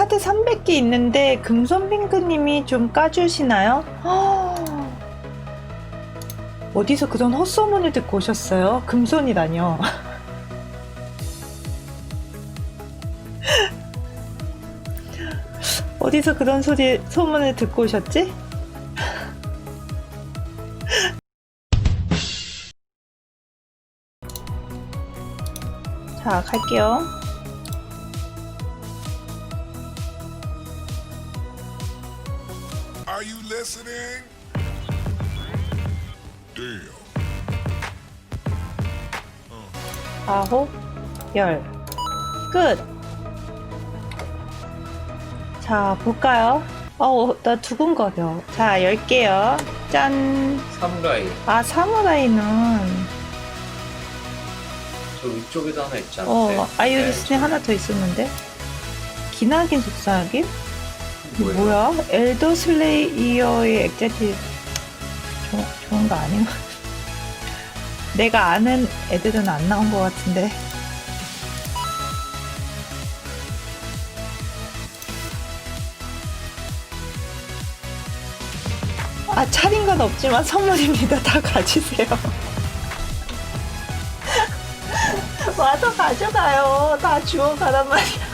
카드 300개 있는데 금손핑크님이 좀 까주시나요? 허, 어디서 그런 헛소문을 듣고 오셨어요? 금손이라뇨. 어디서 그런 소리 소문을 듣고 오셨지? 자, 갈게요. Listening? Damn. 아홉, 열. 끝. 자, 볼까요? 어우, 나 두근거려. 자, 열게요. 짠. 사무라이 아, 사무라이는, 저 위쪽에도 하나 있지 않나요? 어, 아이오리스에 하나 더 있었는데? 기나긴 속삭임? 뭐야? 엘더 슬레이어의 액자티 좋- 좋은 거 아닌가? 내가 아는 애들은 안 나온 것 같은데. 아, 차린 건 없지만 선물입니다. 다 가지세요. 와서 가져가요. 다 주워 가란 말이야.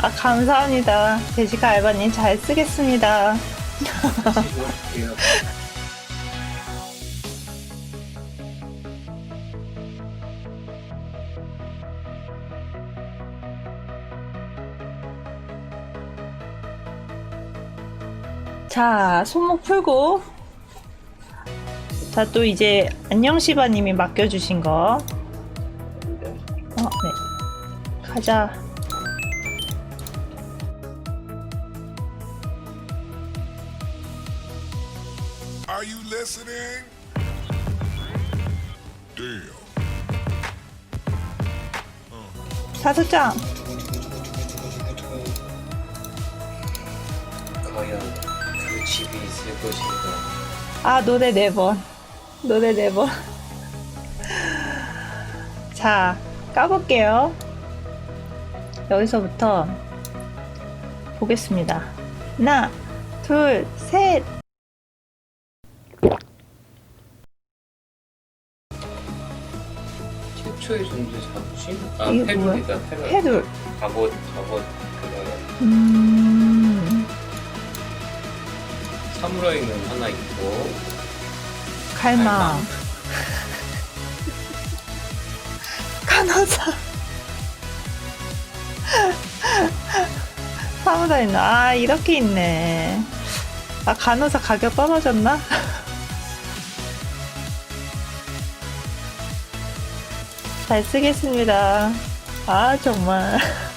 아, 감사합니다. 제시카 알바님 잘 쓰겠습니다. 자, 손목 풀고. 자, 또 이제 안녕 시바님이 맡겨주신 거. 어, 네. 가자. Are you listening? Damn. 사수장. 과연 그 집이 있을 것인가 아, 노래 네 번. 노래 네 번. 자, 까볼게요. 여기서부터 보겠습니다. 하나, 둘, 셋. 최초의 존재 자부심? 아 이게 페룰 헤둘. 갑옷 갑옷 그거요 음, 사무라이는 하나 있고 갈망. 간호사. 사무다 있나? 아, 이렇게 있네. 아, 간호사 가격 떨어졌나? 잘 쓰겠습니다. 아, 정말.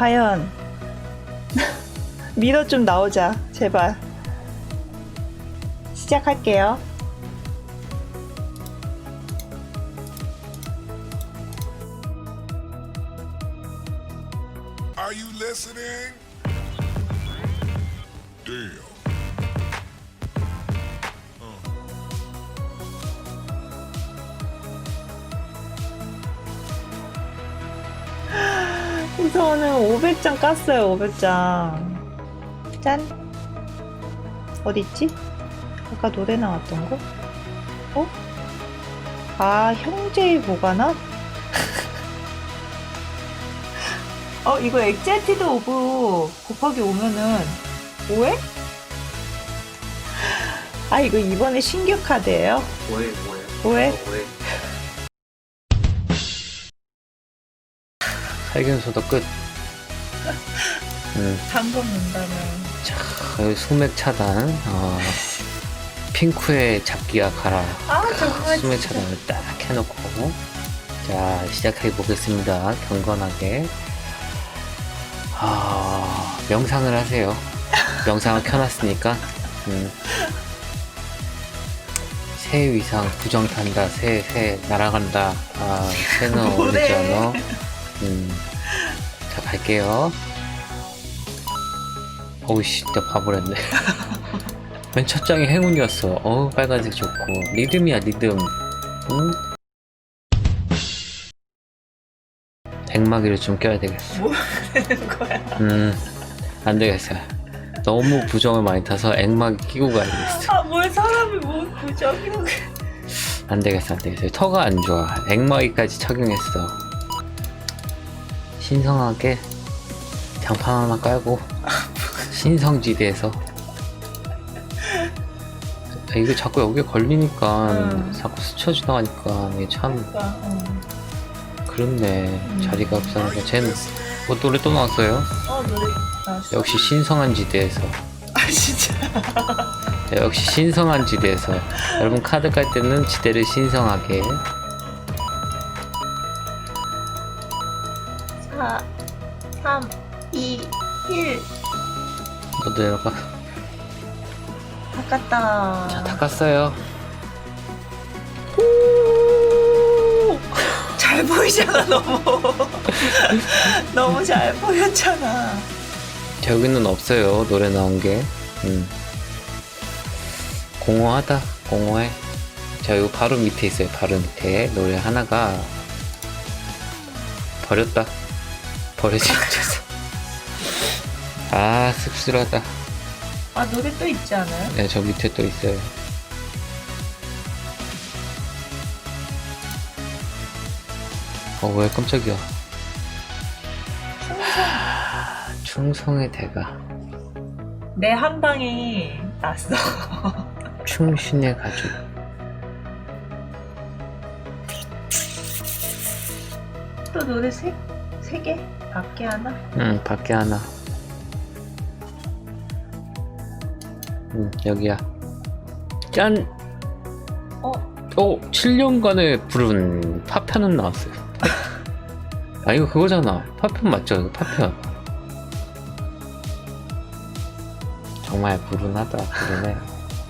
과연. 미러 좀 나오자, 제발. 시작할게요. Are you listening? Damn. 우선은 500장 깠어요, 500장. 짠. 어딨지? 아까 노래 나왔던 거? 어? 아, 형제의 보관함? 어, 이거 엑제티드 오브 곱하기 오면은 5회? 아, 이거 이번에 신규 카드예요? 뭐에 뭐에 뭐에? 뭐에 살균소도 끝. 음, 단검 문다면. 자, 여기 소맥 차단. 어, 핑크의 잡기가 가라. 아, 정말 소맥 진짜. 차단을 딱 해놓고. 자 시작해 보겠습니다. 경건하게. 아 명상을 하세요. 명상을 켜놨으니까. 음, 새 위상 부정 탄다. 새 새 날아간다. 아 새는 뭐래? 않아. 음자 갈게요 어우씨 나 바보랬네 맨첫 장이 행운이었어 어우 빨간색 좋고 리듬이야 리듬 응? 액마기를 좀 껴야 되겠어 뭐 하는 거야? 음, 안 되겠어요. 너무 부정을 많이 타서 액막 끼고 가야겠어. 아, 뭘 사람이 뭐 부정이라고. 안 되겠어, 안 되겠어. 터가 안 좋아. 액막이까지 착용했어. 신성하게 장판 하나 깔고 신성지대에서 아, 이거 자꾸 여기에 걸리니까 음. 자꾸 스쳐 지나가니까 이게 참 그러니까, 어. 그렇네 자리가 없어서 쟤는 뭐 노래 또 나왔어요 어, 노래 나왔어. 역시 신성한 지대에서 아, 진짜. 네, 역시 신성한 지대에서 여러분 카드 깔 때는 지대를 신성하게 내려가 바꿨다. 자다 깠어요. 잘 보이잖아, 너무. 너무 잘 보였잖아. 자, 여기는 없어요. 노래 나온 게. 음. 공허하다. 공허해. 자 이거 바로 밑에 있어요. 바로 밑에. 노래 하나가 버렸다. 버려지 못해서 아 씁쓸하다 아, 노래 또 있지 않아요? 네 저 밑에 또 있어요 어왜 깜짝이야 충성의 대가 내 한 방이 났어. 충신의 가족 또 노래 세, 세 개? 밖에 하나? 응 밖에 하나 응 여기야. 짠! 어, 어 7년간의 부른 파편은 나왔어요. 아 이거 그거잖아. 파편 맞죠? 이거 파편. 정말 불운하다 불운해.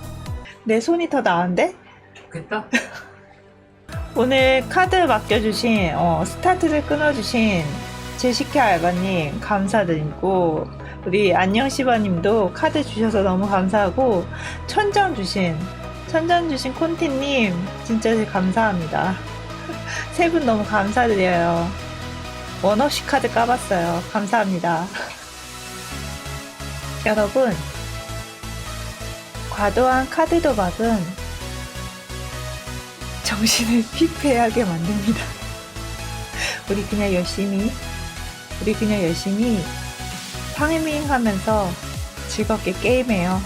내 손이 더 나은데? 좋겠다. 오늘 카드 맡겨주신 어, 스타트를 끊어주신 제시카 알바님 감사드리고 우리 안녕시바님도 카드 주셔서 너무 감사하고 천장 주신 천장 주신 콘티님 진짜 감사합니다. 세 분 너무 감사드려요. 원 없이 카드 까봤어요. 감사합니다. 여러분 과도한 카드 도박은 정신을 피폐하게 만듭니다. 우리 그냥 열심히, 우리 그냥 열심히 파밍 하면서 즐겁게 게임해요.